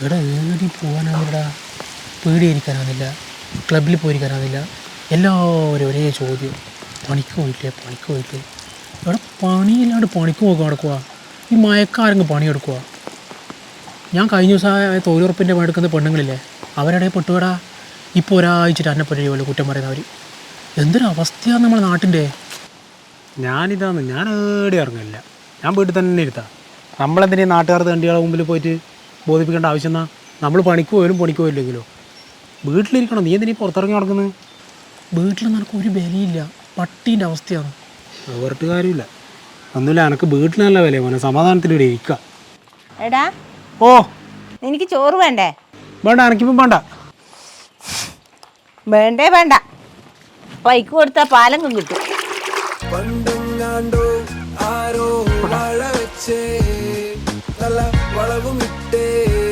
ഇവിടെ ഏടി പോകാനാവില്ലടാ പേടിയിരിക്കാനാവില്ല ക്ലബിൽ പോയിരിക്കാനാവുന്നില്ല. എല്ലാവരും ഒരേ ചോദ്യം. പണിക്ക് പോയില്ലേ പണിക്ക് പോയില്ലേ ഇവിടെ പണിയില്ലാണ്ട് പണിക്ക് പോകാൻ നടക്കുക ഈ മയക്കാരെങ്കിൽ പണിയെടുക്കുക ഞാൻ കഴിഞ്ഞ ദിവസം തൊഴിലുറപ്പിന്റെ പണിയെടുക്കുന്ന പെണ്ണുങ്ങളില്ലേ? അവരുടെ പെട്ടുകടാ ഇപ്പോൾ ഒരാഴ്ചയിട്ട് അന്നെ പറ്റി പോലെ കുറ്റം പറയുന്നവർ എന്തൊരു അവസ്ഥയാണ് നമ്മുടെ നാട്ടിന്റെ ഞാനിതാന്ന് ഞാൻ ഏടി ഇറങ്ങില്ല ഞാൻ വീട്ടിൽ തന്നെ ഇരുത്താം. നമ്മളെന്തിനാ നാട്ടുകാർ തണ്ടികളുടെ മുമ്പിൽ പോയിട്ട് ബോധിപ്പിക്കേണ്ട ആവശ്യം എന്നാ? നമ്മൾ പണിക്ക് പോയാലും പണിക്ക് പോയില്ലെങ്കിലോ? വീട്ടിലിരിക്കണം? നീ എന്തിനീ പുറത്തിറങ്ങി നടക്കുന്നത് വീട്ടിൽ നിനക്ക് ഒരു വിലയില്ല പട്ടീന്റെ അവസ്ഥയാണ്. വേറിട്ട് കാര്യമില്ല. ഒന്നുമില്ല എനക്ക് വീട്ടിൽ നല്ല വില മോനെ. സമാധാനത്തിലൂടെ ഇവിടെ എടാ ഓ എനിക്ക് ചോറ് വേണ്ടേ? വേണ്ട എനിക്കിപ്പം വേണ്ട. വേണ്ടേ വേണ്ട. പൈക്ക് കൊടുത്താൽ പാലം കിട്ടും. ആരോ വെച്ചേ. ela vomitei.